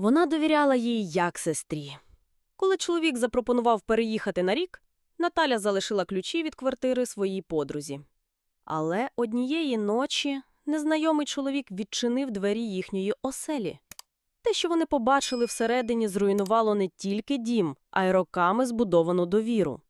Вона довіряла їй як сестрі. Коли чоловік запропонував переїхати на рік, Наталя залишила ключі від квартири своїй подрузі. Але однієї ночі незнайомий чоловік відчинив двері їхньої оселі. Те, що вони побачили всередині, зруйнувало не тільки дім, а й роками збудовану довіру.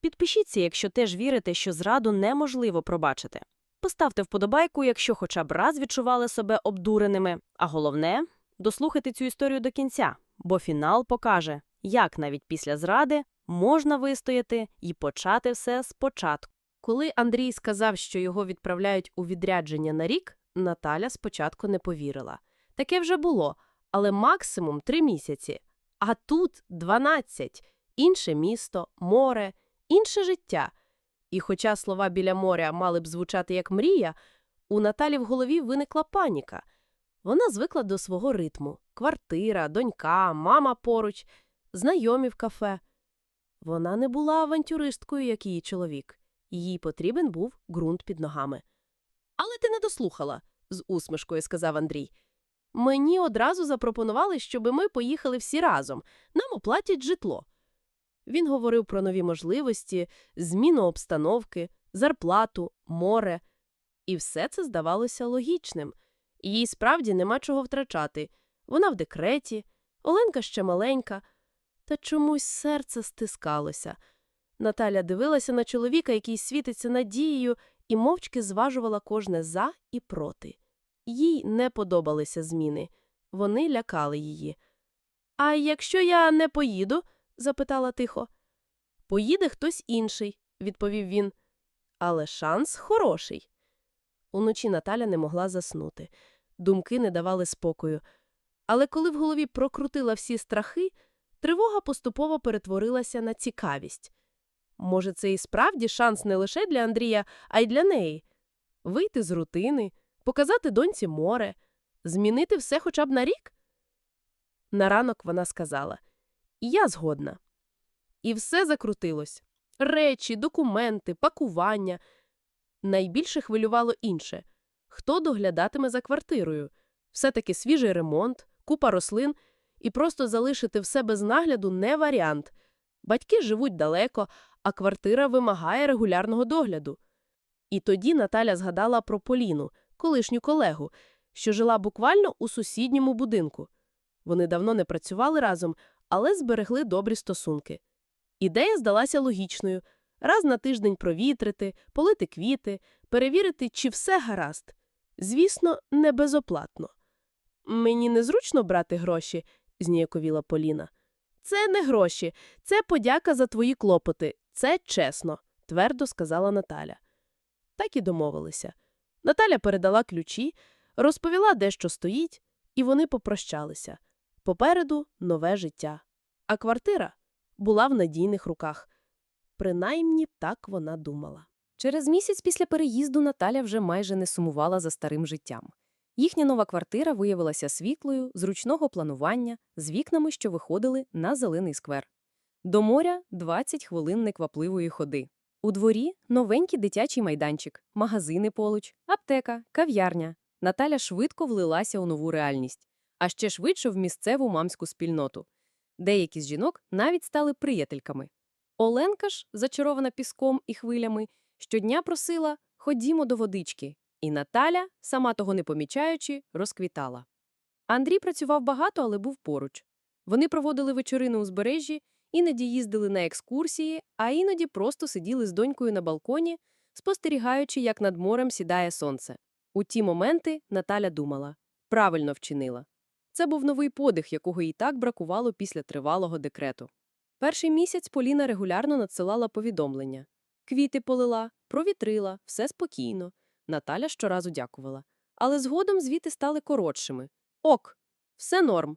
Підпишіться, якщо теж вірите, що зраду неможливо пробачити. Поставте вподобайку, якщо хоча б раз відчували себе обдуреними. А головне дослухайте цю історію до кінця, бо фінал покаже, як навіть після зради можна вистояти і почати все спочатку. Коли Андрій сказав, що його відправляють у відрядження на рік, Наталя спочатку не повірила. Таке вже було, але максимум три місяці. А тут 12. Інше місто, море, інше життя. І хоча слова біля моря мали б звучати як мрія, у Наталі в голові виникла паніка. Вона звикла до свого ритму – квартира, донька, мама поруч, знайомі в кафе. Вона не була авантюристкою, як її чоловік. Їй потрібен був ґрунт під ногами. Але ти не дослухала, з усмішкою сказав Андрій. Мені одразу запропонували, щоб ми поїхали всі разом. Нам оплатять житло. Він говорив про нові можливості, зміну обстановки, зарплату, море. І все це здавалося логічним. Їй справді нема чого втрачати. Вона в декреті, Оленка ще маленька. Та чомусь серце стискалося. Наталя дивилася на чоловіка, який світиться надією, і мовчки зважувала кожне за і проти. Їй не подобалися зміни. Вони лякали її. А якщо я не поїду? запитала тихо. Поїде хтось інший, відповів він. Але шанс хороший. Уночі Наталя не могла заснути. Думки не давали спокою. Але коли в голові прокрутила всі страхи, тривога поступово перетворилася на цікавість. Може, це і справді шанс не лише для Андрія, а й для неї вийти з рутини, показати доньці море, змінити все хоча б на рік? На ранок вона сказала Я згодна. І все закрутилось речі, документи, пакування. Найбільше хвилювало інше хто доглядатиме за квартирою. Все таки свіжий ремонт, купа рослин, і просто залишити все без нагляду не варіант. Батьки живуть далеко, а квартира вимагає регулярного догляду. І тоді Наталя згадала про Поліну, колишню колегу, що жила буквально у сусідньому будинку. Вони давно не працювали разом, але зберегли добрі стосунки. Ідея здалася логічною раз на тиждень провітрити, полити квіти, перевірити, чи все гаразд. Звісно, не безоплатно. Мені незручно брати гроші, зніяковіла Поліна. Це не гроші, це подяка за твої клопоти. Це чесно, твердо сказала Наталя. Так і домовилися. Наталя передала ключі, розповіла, де що стоїть, і вони попрощалися. Попереду нове життя. А квартира була в надійних руках. Принаймні так вона думала. Через місяць після переїзду Наталя вже майже не сумувала за старим життям. Їхня нова квартира виявилася світлою, зручного планування, з вікнами, що виходили на зелений сквер. До моря 20 хвилин неквапливої ходи. У дворі новенький дитячий майданчик, магазини поруч, аптека, кав'ярня. Наталя швидко влилася у нову реальність, а ще швидше в місцеву мамську спільноту. Деякі з жінок навіть стали приятельками. Оленка ж, зачарована піском і хвилями, щодня просила «ходімо до водички», і Наталя, сама того не помічаючи, розквітала. Андрій працював багато, але був поруч. Вони проводили вечори на узбережжі, іноді їздили на екскурсії, а іноді просто сиділи з донькою на балконі, спостерігаючи, як над морем сідає сонце. У ті моменти Наталя думала правильно вчинила. Це був новий подих, якого їй так бракувало після тривалого декрету. Перший місяць Поліна регулярно надсилала повідомлення. Квіти полила, провітрила, все спокійно. Наталя щоразу дякувала. Але згодом звіти стали коротшими. Ок, все норм.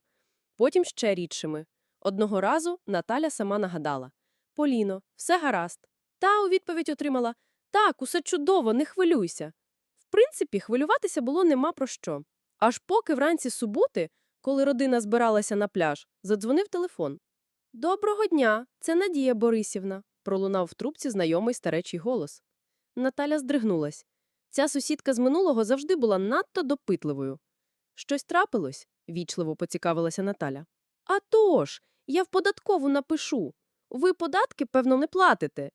Потім ще рідшими. Одного разу Наталя сама нагадала Поліно, все гаразд. Та у відповідь отримала Так, усе чудово, не хвилюйся. В принципі, хвилюватися було нема про що. Аж поки вранці суботи, коли родина збиралася на пляж, задзвонив телефон. Доброго дня, це Надія Борисівна, пролунав в трубці знайомий старечий голос. Наталя здригнулась. Ця сусідка з минулого завжди була надто допитливою. Щось трапилось? вічливо поцікавилася Наталя. А тож, я в податкову напишу. Ви податки, певно, не платите.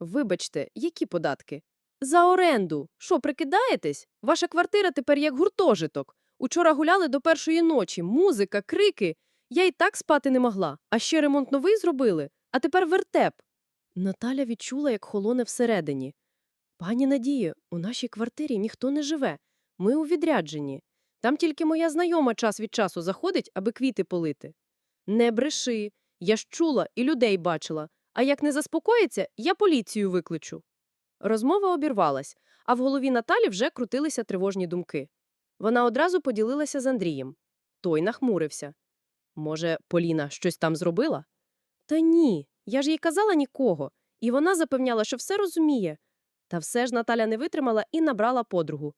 Вибачте, які податки? За оренду. Що, прикидаєтесь? Ваша квартира тепер як гуртожиток. Учора гуляли до першої ночі, музика, крики. Я й так спати не могла. А ще ремонт новий зробили, а тепер вертеп. Наталя відчула, як холоне всередині. Пані Надію, у нашій квартирі ніхто не живе. Ми у відрядженні. Там тільки моя знайома час від часу заходить, аби квіти полити. Не бреши. Я ж чула і людей бачила. А як не заспокоїться, я поліцію викличу. Розмова обірвалась, а в голові Наталі вже крутилися тривожні думки. Вона одразу поділилася з Андрієм. Той нахмурився. Може, Поліна щось там зробила? Та ні, я ж їй казала нікого, і вона запевняла, що все розуміє. Та все ж Наталя не витримала і набрала подругу.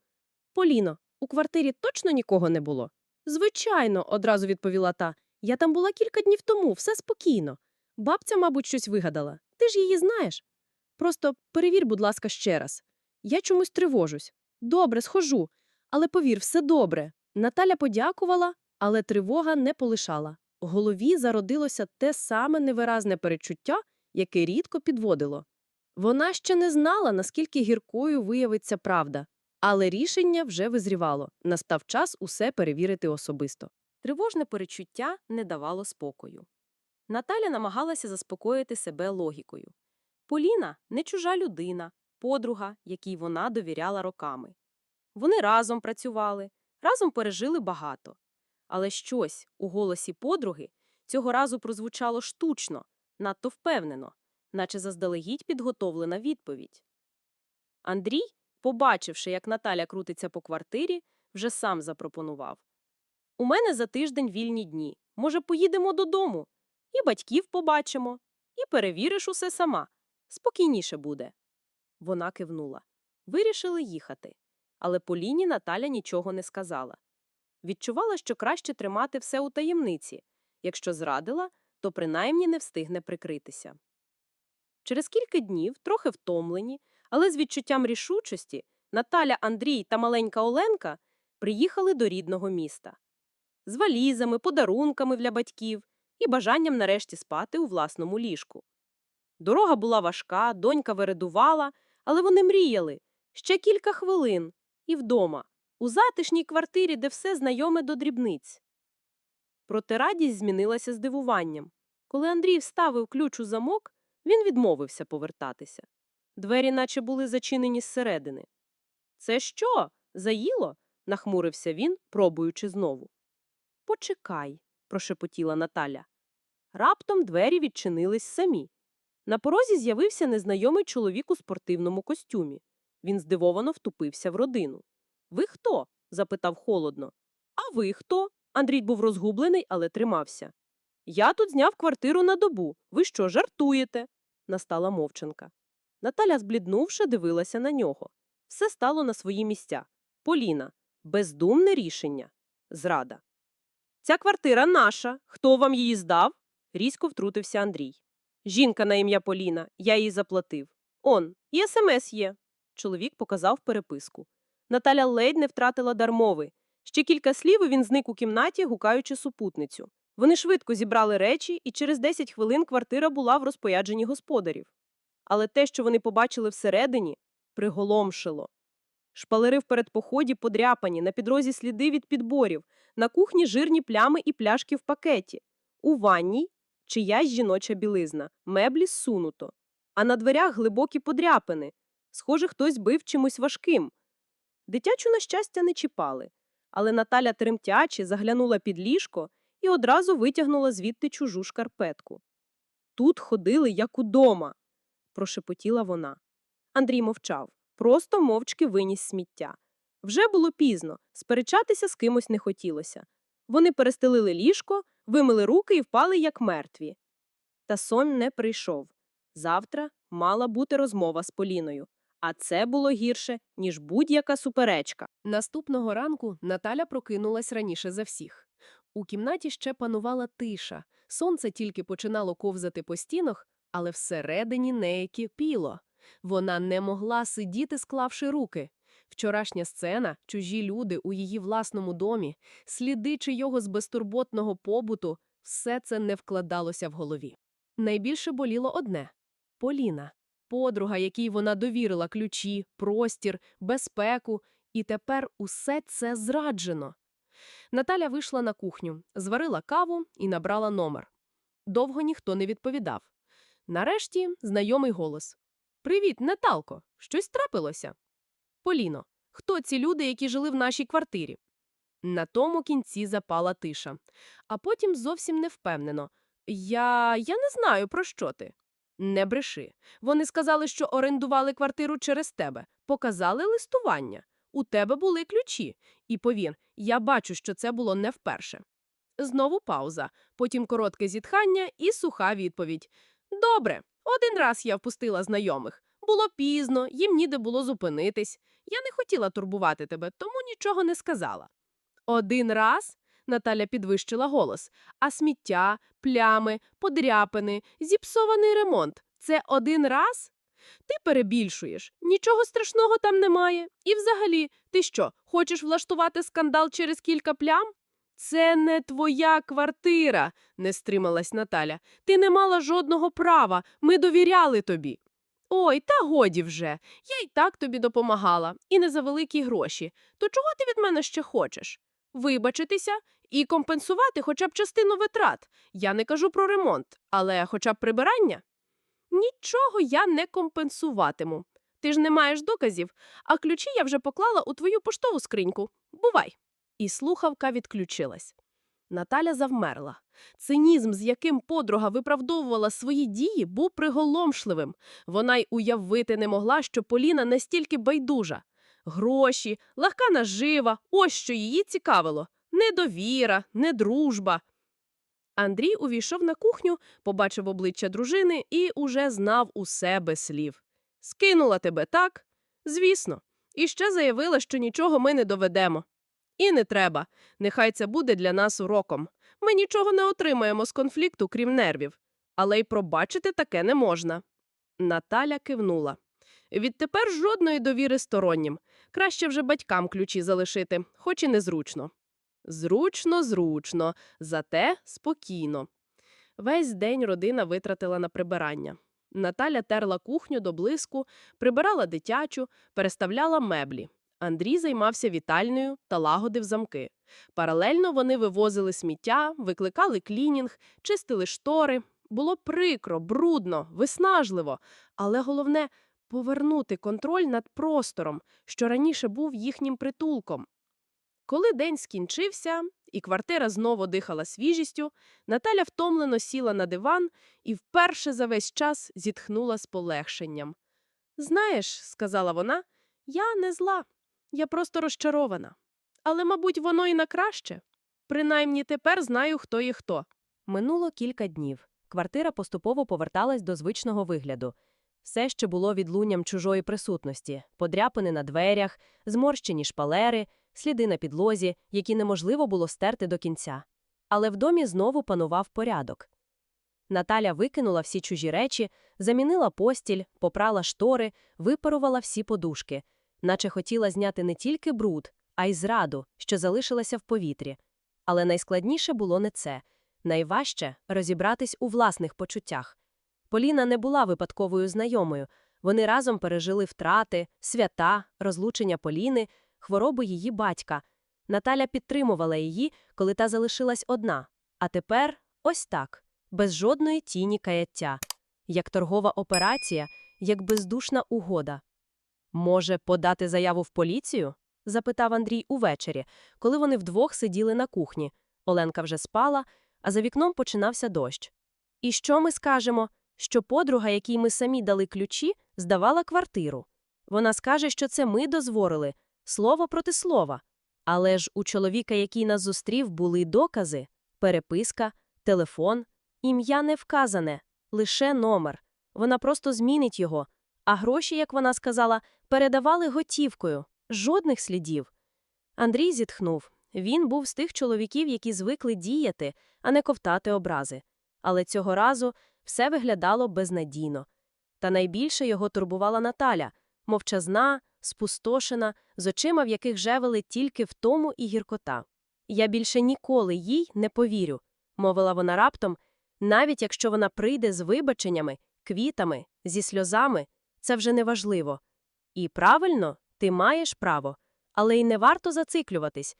Поліно, у квартирі точно нікого не було? Звичайно, одразу відповіла та. Я там була кілька днів тому, все спокійно. Бабця, мабуть, щось вигадала. Ти ж її знаєш. Просто перевір, будь ласка, ще раз. Я чомусь тривожусь. Добре, схожу. Але повір, все добре. Наталя подякувала, але тривога не полишала. В голові зародилося те саме невиразне перечуття, яке рідко підводило. Вона ще не знала, наскільки гіркою виявиться правда, але рішення вже визрівало. Настав час усе перевірити особисто. Тривожне перечуття не давало спокою. Наталя намагалася заспокоїти себе логікою. Поліна не чужа людина, подруга, якій вона довіряла роками. Вони разом працювали, разом пережили багато. Але щось у голосі подруги цього разу прозвучало штучно, надто впевнено, наче заздалегідь підготовлена відповідь. Андрій, побачивши, як Наталя крутиться по квартирі, вже сам запропонував. У мене за тиждень вільні дні. Може, поїдемо додому? І батьків побачимо, і перевіриш усе сама. Спокійніше буде. Вона кивнула. Вирішили їхати. Але Поліні Наталя нічого не сказала. Відчувала, що краще тримати все у таємниці. Якщо зрадила, то принаймні не встигне прикритися. Через кілька днів, трохи втомлені, але з відчуттям рішучості, Наталя, Андрій та маленька Оленка приїхали до рідного міста. З валізами, подарунками для батьків і бажанням нарешті спати у власному ліжку. Дорога була важка, донька вередувала, але вони мріяли ще кілька хвилин і вдома, у затишній квартирі, де все знайоме до дрібниць. Проте радість змінилася здивуванням. Коли Андрій вставив ключ у замок, він відмовився повертатися. Двері наче були зачинені зсередини. Це що? Заїло? нахмурився він, пробуючи знову. Почекай, прошепотіла Наталя. Раптом двері відчинились самі. На порозі з'явився незнайомий чоловік у спортивному костюмі. Він здивовано втупився в родину. Ви хто? запитав холодно. А ви хто? Андрій був розгублений, але тримався. Я тут зняв квартиру на добу. Ви що, жартуєте? Настала мовчанка. Наталя, збліднувши, дивилася на нього. Все стало на свої місця. Поліна. Бездумне рішення. Зрада. Ця квартира наша. Хто вам її здав? різко втрутився Андрій. Жінка на ім'я Поліна, я їй заплатив. Он, і смс є. Чоловік показав переписку. Наталя ледь не втратила дар мови. Ще кілька слів і він зник у кімнаті, гукаючи супутницю. Вони швидко зібрали речі, і через 10 хвилин квартира була в розпорядженні господарів. Але те, що вони побачили всередині, приголомшило. Шпалери в передпоході подряпані, на підрозі сліди від підборів, на кухні жирні плями і пляшки в пакеті. У ванній чиясь жіноча білизна, меблі зсунуто, а на дверях глибокі подряпини. Схоже, хтось бив чимось важким. Дитячу, на щастя, не чіпали, але Наталя тремтячи заглянула під ліжко і одразу витягнула звідти чужу шкарпетку. Тут ходили, як удома, прошепотіла вона. Андрій мовчав, просто мовчки виніс сміття. Вже було пізно, сперечатися з кимось не хотілося. Вони перестелили ліжко, вимили руки і впали, як мертві. Та сон не прийшов. Завтра мала бути розмова з Поліною, а це було гірше, ніж будь-яка суперечка. Наступного ранку Наталя прокинулась раніше за всіх. У кімнаті ще панувала тиша, сонце тільки починало ковзати по стінах, але всередині неї кипіло. Вона не могла сидіти, склавши руки. Вчорашня сцена, чужі люди у її власному домі, слідичи його з безтурботного побуту, все це не вкладалося в голові. Найбільше боліло одне – Поліна. Подруга, якій вона довірила ключі, простір, безпеку, і тепер усе це зраджено. Наталя вийшла на кухню, зварила каву і набрала номер. Довго ніхто не відповідав. Нарешті знайомий голос. «Привіт, Наталко! Щось трапилося?» «Поліно, хто ці люди, які жили в нашій квартирі?» На тому кінці запала тиша. А потім зовсім невпевнено. «Я... я не знаю, про що ти». «Не бреши. Вони сказали, що орендували квартиру через тебе. Показали листування. У тебе були ключі. І повір, я бачу, що це було не вперше». Знову пауза, потім коротке зітхання і суха відповідь. Добре, один раз я впустила знайомих. Було пізно, їм ніде було зупинитись. Я не хотіла турбувати тебе, тому нічого не сказала. Один раз? Наталя підвищила голос. А сміття, плями, подряпини, зіпсований ремонт це один раз? Ти перебільшуєш. Нічого страшного там немає. І взагалі, ти що, хочеш влаштувати скандал через кілька плям? Це не твоя квартира, не стрималась Наталя. Ти не мала жодного права, ми довіряли тобі. Ой, та годі вже. Я й так тобі допомагала, і не за великі гроші. То чого ти від мене ще хочеш? Вибачитися і компенсувати хоча б частину витрат. Я не кажу про ремонт, але хоча б прибирання? Нічого я не компенсуватиму. Ти ж не маєш доказів, а ключі я вже поклала у твою поштову скриньку. Бувай. І слухавка відключилась. Наталя завмерла. Цинізм, з яким подруга виправдовувала свої дії, був приголомшливим. Вона й уявити не могла, що Поліна настільки байдужа. Гроші, легка нажива, ось що її цікавило. Не довіра, не дружба. Андрій увійшов на кухню, побачив обличчя дружини і уже знав усе без слів. Скинула тебе, так? Звісно. І ще заявила, що нічого ми не доведемо. І не треба. Нехай це буде для нас уроком. Ми нічого не отримаємо з конфлікту, крім нервів. Але й пробачити таке не можна. Наталя кивнула. Відтепер жодної довіри стороннім. Краще вже батькам ключі залишити, хоч і незручно. Зручно, зручно, зате спокійно. Весь день родина витратила на прибирання. Наталя терла кухню до блиску, прибирала дитячу, переставляла меблі. Андрій займався вітальною та лагодив замки. Паралельно вони вивозили сміття, викликали клінінг, чистили штори. Було прикро, брудно, виснажливо, але головне повернути контроль над простором, що раніше був їхнім притулком. Коли день скінчився, і квартира знову дихала свіжістю, Наталя втомлено сіла на диван і вперше за весь час зітхнула з полегшенням. Знаєш, сказала вона, я не зла. Я просто розчарована. Але, мабуть, воно і на краще. Принаймні тепер знаю, хто є хто. Минуло кілька днів. Квартира поступово поверталась до звичного вигляду. Все ще було відлунням чужої присутності, подряпини на дверях, зморщені шпалери, сліди на підлозі, які неможливо було стерти до кінця. Але в домі знову панував порядок. Наталя викинула всі чужі речі, замінила постіль, попрала штори, випарувала всі подушки, наче хотіла зняти не тільки бруд, а й зраду, що залишилася в повітрі. Але найскладніше було не це. Найважче – розібратись у власних почуттях. Поліна не була випадковою знайомою. Вони разом пережили втрати, свята, розлучення Поліни, хворобу її батька. Наталя підтримувала її, коли та залишилась одна. А тепер ось так, без жодної тіні каяття. Як торгова операція, як бездушна угода. «Може, подати заяву в поліцію?» – запитав Андрій увечері, коли вони вдвох сиділи на кухні. Оленка вже спала, а за вікном починався дощ. «І що ми скажемо?» Що подруга, якій ми самі дали ключі, здавала квартиру. Вона скаже, що це ми дозволили, слово проти слова. Але ж у чоловіка, який нас зустрів, були докази переписка, телефон, ім'я не вказане, лише номер. Вона просто змінить його. А гроші, як вона сказала, передавали готівкою, жодних слідів. Андрій зітхнув. Він був з тих чоловіків, які звикли діяти, а не ковтати образи. Але цього разу все виглядало безнадійно. Та найбільше його турбувала Наталя, мовчазна, спустошена, з очима, в яких жевели тільки втому і гіркота. Я більше ніколи їй не повірю, мовила вона раптом, навіть якщо вона прийде з вибаченнями, квітами, зі сльозами, це вже не важливо. І правильно, ти маєш право, але й не варто зациклюватись.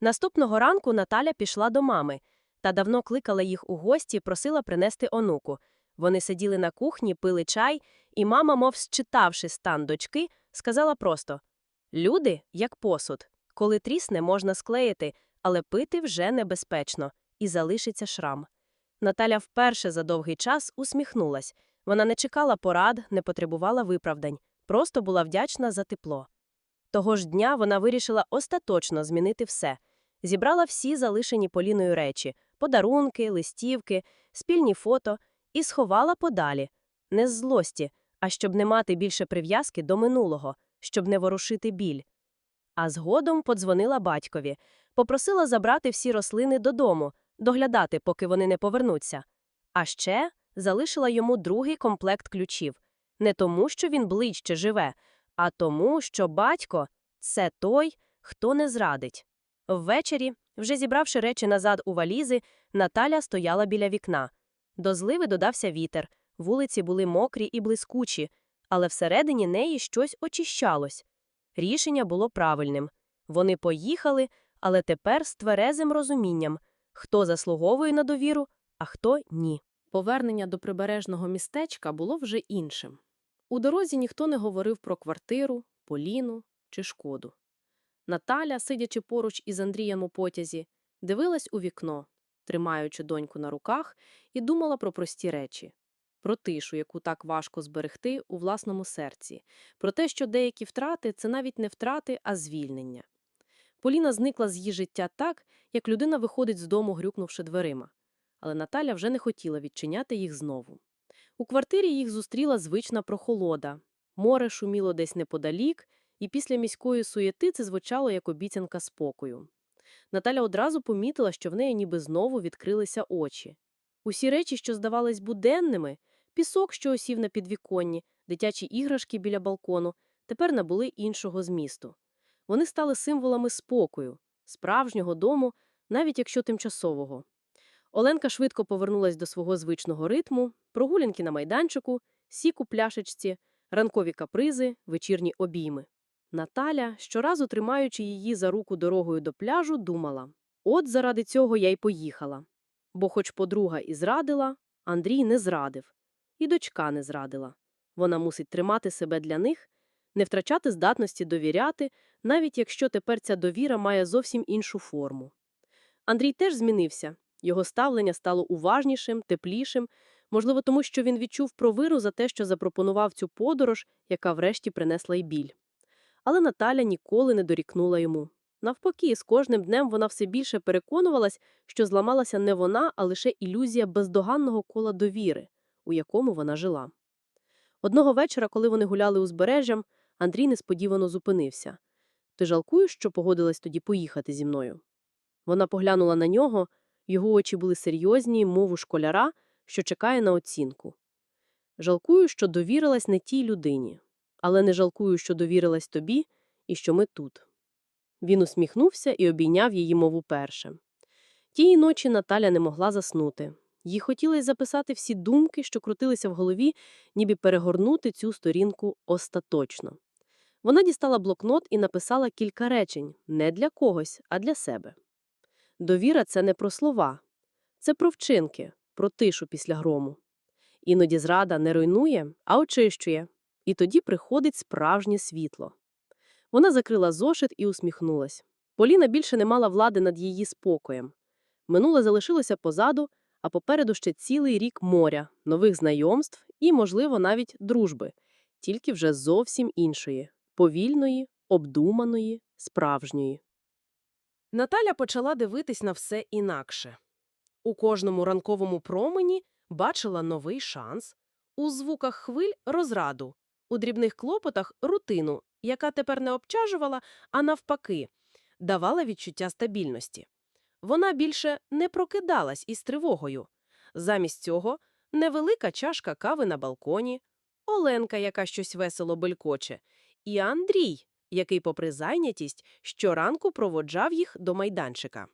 Наступного ранку Наталя пішла до мами та давно кликала їх у гості, просила принести онуку. Вони сиділи на кухні, пили чай, і мама, мов считавши стан дочки, сказала просто Люди, як посуд. Коли трісне, можна склеїти, але пити вже небезпечно, і залишиться шрам. Наталя вперше за довгий час усміхнулась. Вона не чекала порад, не потребувала виправдань, просто була вдячна за тепло. Того ж дня вона вирішила остаточно змінити все. Зібрала всі залишені Поліною речі – подарунки, листівки, спільні фото – і сховала подалі. Не з злості, а щоб не мати більше прив'язки до минулого, щоб не ворушити біль. А згодом подзвонила батькові, попросила забрати всі рослини додому, доглядати, поки вони не повернуться. А ще залишила йому другий комплект ключів. Не тому, що він ближче живе, а тому, що батько – це той, хто не зрадить. Ввечері, вже зібравши речі назад у валізи, Наталя стояла біля вікна. До зливи додався вітер, вулиці були мокрі і блискучі, але всередині неї щось очищалось. Рішення було правильним. Вони поїхали, але тепер з тверезим розумінням, хто заслуговує на довіру, а хто ні. Повернення до прибережного містечка було вже іншим. У дорозі ніхто не говорив про квартиру, Поліну чи шкоду. Наталя, сидячи поруч із Андрієм у потязі, дивилась у вікно, тримаючи доньку на руках, і думала про прості речі. Про тишу, яку так важко зберегти у власному серці, про те, що деякі втрати це навіть не втрати, а звільнення. Поліна зникла з її життя так, як людина виходить з дому, грюкнувши дверима. Але Наталя вже не хотіла відчиняти їх знову. У квартирі їх зустріла звична прохолода. Море шуміло десь неподалік, і після міської суєти це звучало як обіцянка спокою. Наталя одразу помітила, що в неї ніби знову відкрилися очі. Усі речі, що здавались буденними, пісок, що осів на підвіконні, дитячі іграшки біля балкону, тепер набули іншого змісту. Вони стали символами спокою, справжнього дому, навіть якщо тимчасового. Оленка швидко повернулась до свого звичного ритму, прогулянки на майданчику, сік у пляшечці, ранкові капризи, вечірні обійми. Наталя, щоразу тримаючи її за руку дорогою до пляжу, думала от заради цього я й поїхала. Бо хоч подруга і зрадила, Андрій не зрадив, і дочка не зрадила. Вона мусить тримати себе для них, не втрачати здатності довіряти, навіть якщо тепер ця довіра має зовсім іншу форму. Андрій теж змінився. Його ставлення стало уважнішим, теплішим, можливо, тому що він відчув провину за те, що запропонував цю подорож, яка врешті принесла й біль. Але Наталя ніколи не дорікнула йому. Навпаки, з кожним днем вона все більше переконувалась, що зламалася не вона, а лише ілюзія бездоганного кола довіри, у якому вона жила. Одного вечора, коли вони гуляли узбережжям, Андрій несподівано зупинився. Ти жалкуєш, що погодилась тоді поїхати зі мною? Вона поглянула на нього, його очі були серйозні, мов у школяра, що чекає на оцінку. Жалкую, що довірилась не тій людині, але не жалкую, що довірилась тобі і що ми тут. Він усміхнувся і обійняв її мову перше. Тієї ночі Наталя не могла заснути. Їй хотілося записати всі думки, що крутилися в голові, ніби перегорнути цю сторінку остаточно. Вона дістала блокнот і написала кілька речень не для когось, а для себе. Довіра це не про слова, це про вчинки, про тишу після грому. Іноді зрада не руйнує, а очищує, і тоді приходить справжнє світло. Вона закрила зошит і усміхнулась. Поліна більше не мала влади над її спокоєм. Минуле залишилося позаду, а попереду ще цілий рік моря, нових знайомств і, можливо, навіть дружби, тільки вже зовсім іншої повільної, обдуманої, справжньої. Наталя почала дивитись на все інакше. У кожному ранковому промені бачила новий шанс, у звуках хвиль розраду, у дрібних клопотах рутину, яка тепер не обтяжувала, а навпаки, давала відчуття стабільності. Вона більше не прокидалась із тривогою. Замість цього невелика чашка кави на балконі, Оленка, яка щось весело белькоче, і Андрій, який, попри зайнятість, щоранку проводжав їх до майданчика.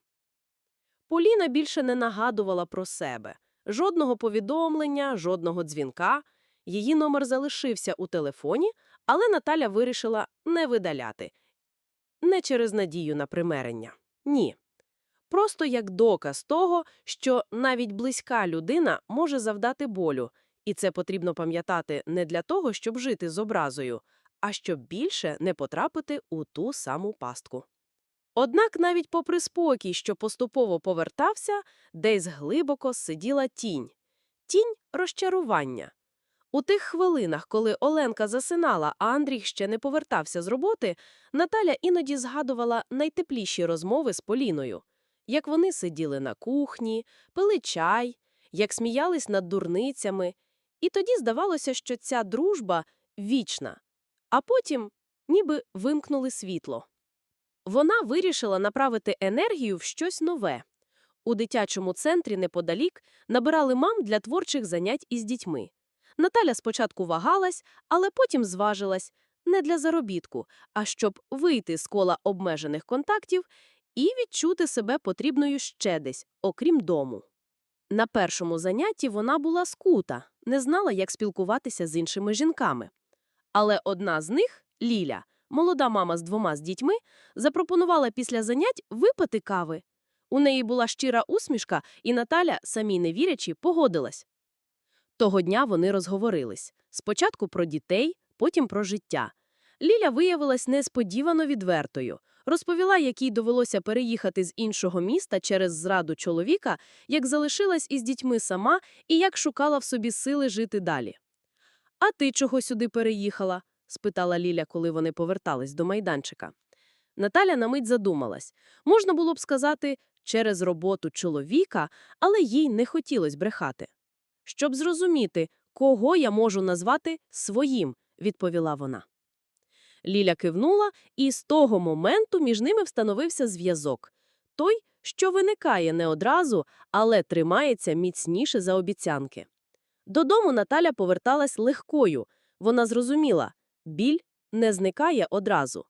Поліна більше не нагадувала про себе. Жодного повідомлення, жодного дзвінка. Її номер залишився у телефоні, але Наталя вирішила не видаляти. Не через надію на примирення. Ні. Просто як доказ того, що навіть близька людина може завдати болю, і це потрібно пам'ятати не для того, щоб жити з образою, а щоб більше не потрапити у ту саму пастку. Однак навіть попри спокій, що поступово повертався, десь глибоко сиділа тінь. Тінь розчарування. У тих хвилинах, коли Оленка засинала, а Андрій ще не повертався з роботи, Наталя іноді згадувала найтепліші розмови з Поліною. Як вони сиділи на кухні, пили чай, як сміялись над дурницями. І тоді здавалося, що ця дружба вічна. А потім ніби вимкнули світло. Вона вирішила направити енергію в щось нове. У дитячому центрі неподалік набирали мам для творчих занять із дітьми. Наталя спочатку вагалась, але потім зважилась не для заробітку, а щоб вийти з кола обмежених контактів і відчути себе потрібною ще десь, окрім дому. На першому занятті вона була скута, не знала, як спілкуватися з іншими жінками. Але одна з них, Ліля, молода мама з двома з дітьми, запропонувала після занять випити кави. У неї була щира усмішка, і Наталя, самій не вірячи, погодилась. Того дня вони розговорились. Спочатку про дітей, потім про життя. Ліля виявилась несподівано відвертою. Розповіла, як їй довелося переїхати з іншого міста через зраду чоловіка, як залишилась із дітьми сама і як шукала в собі сили жити далі. «А ти чого сюди переїхала?» – спитала Ліля, коли вони повертались до майданчика. Наталя на мить задумалась. Можна було б сказати, через роботу чоловіка, але їй не хотілося брехати. Щоб зрозуміти, кого я можу назвати своїм, відповіла вона. Ліля кивнула, і з того моменту між ними встановився зв'язок. Той, що виникає не одразу, але тримається міцніше за обіцянки. Додому Наталя поверталась легкою. Вона зрозуміла – біль не зникає одразу.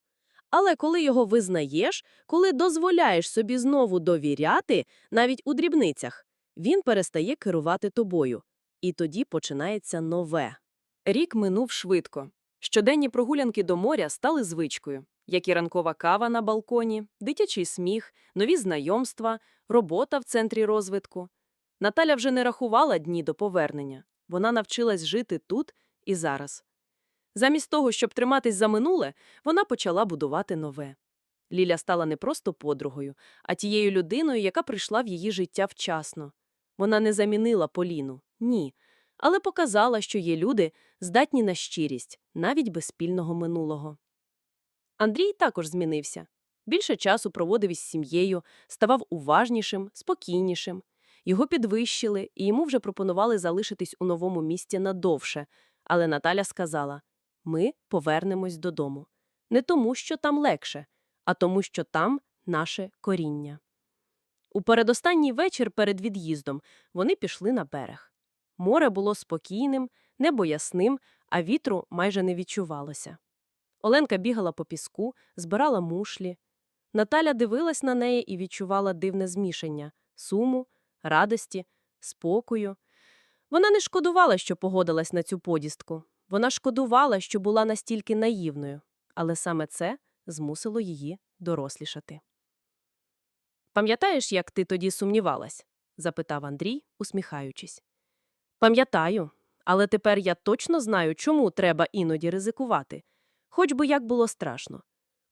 Але коли його визнаєш, коли дозволяєш собі знову довіряти, навіть у дрібницях, він перестає керувати тобою. І тоді починається нове. Рік минув швидко. Щоденні прогулянки до моря стали звичкою, як і ранкова кава на балконі, дитячий сміх, нові знайомства, робота в центрі розвитку. Наталя вже не рахувала дні до повернення. Вона навчилась жити тут і зараз. Замість того, щоб триматись за минуле, вона почала будувати нове. Ліля стала не просто подругою, а тією людиною, яка прийшла в її життя вчасно. Вона не замінила Поліну, ні, але показала, що є люди, здатні на щирість, навіть без спільного минулого. Андрій також змінився. Більше часу проводив із сім'єю, ставав уважнішим, спокійнішим. Його підвищили, і йому вже пропонували залишитись у новому місті надовше. Але Наталя сказала ми повернемось додому. Не тому, що там легше, а тому, що там наше коріння. У передостанній вечір перед від'їздом вони пішли на берег. Море було спокійним, небо ясним, а вітру майже не відчувалося. Оленка бігала по піску, збирала мушлі. Наталя дивилась на неї і відчувала дивне змішання суму, радості, спокою. Вона не шкодувала, що погодилась на цю подістку. Вона шкодувала, що була настільки наївною, але саме це змусило її дорослішати. Пам'ятаєш, як ти тоді сумнівалась? запитав Андрій, усміхаючись. Пам'ятаю, але тепер я точно знаю, чому треба іноді ризикувати, хоч би як було страшно.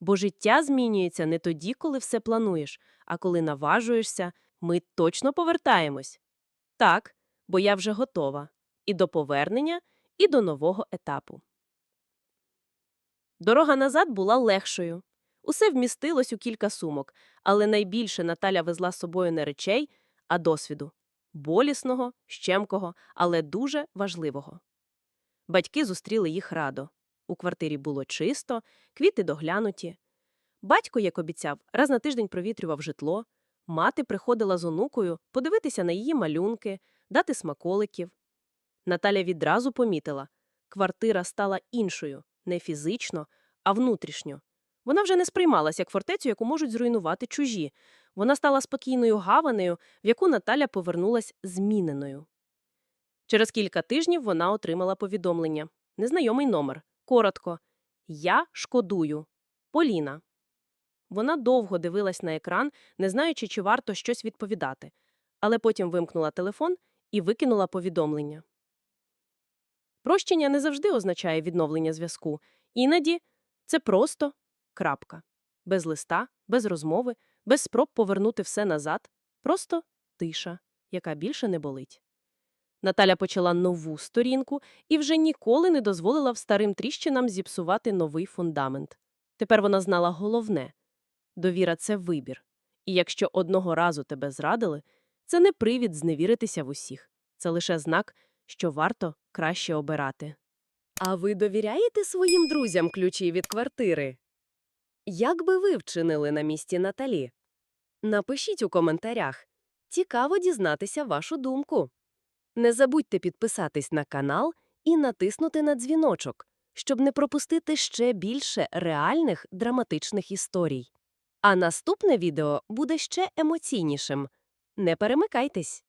Бо життя змінюється не тоді, коли все плануєш, а коли наважуєшся, ми точно повертаємось. Так, бо я вже готова. І до повернення, і до нового етапу. Дорога назад була легшою. Усе вмістилось у кілька сумок, але найбільше Наталя везла з собою не речей, а досвіду болісного, щемкого, але дуже важливого. Батьки зустріли їх радо. У квартирі було чисто, квіти доглянуті. Батько, як обіцяв, раз на тиждень провітрював житло. Мати приходила з онукою подивитися на її малюнки, дати смаколиків. Наталя відразу помітила квартира стала іншою не фізично, а внутрішньо. Вона вже не сприймалась як фортецю, яку можуть зруйнувати чужі. Вона стала спокійною гаванею, в яку Наталя повернулась зміненою. Через кілька тижнів вона отримала повідомлення. Незнайомий номер. Коротко. Я шкодую. Поліна. Вона довго дивилась на екран, не знаючи, чи варто щось відповідати, але потім вимкнула телефон і викинула повідомлення. Прощення не завжди означає відновлення зв'язку. Іноді це просто крапка. Без листа, без розмови, без спроб повернути все назад. Просто тиша, яка більше не болить. Наталя почала нову сторінку і вже ніколи не дозволила в старим тріщинам зіпсувати новий фундамент. Тепер вона знала головне – довіра – це вибір. І якщо одного разу тебе зрадили, це не привід зневіритися в усіх. Це лише знак, що варто краще обирати. А ви довіряєте своїм друзям ключі від квартири? Як би ви вчинили на місці Наталі? Напишіть у коментарях. Цікаво дізнатися вашу думку. Не забудьте підписатись на канал і натиснути на дзвіночок, щоб не пропустити ще більше реальних драматичних історій. А наступне відео буде ще емоційнішим. Не перемикайтесь!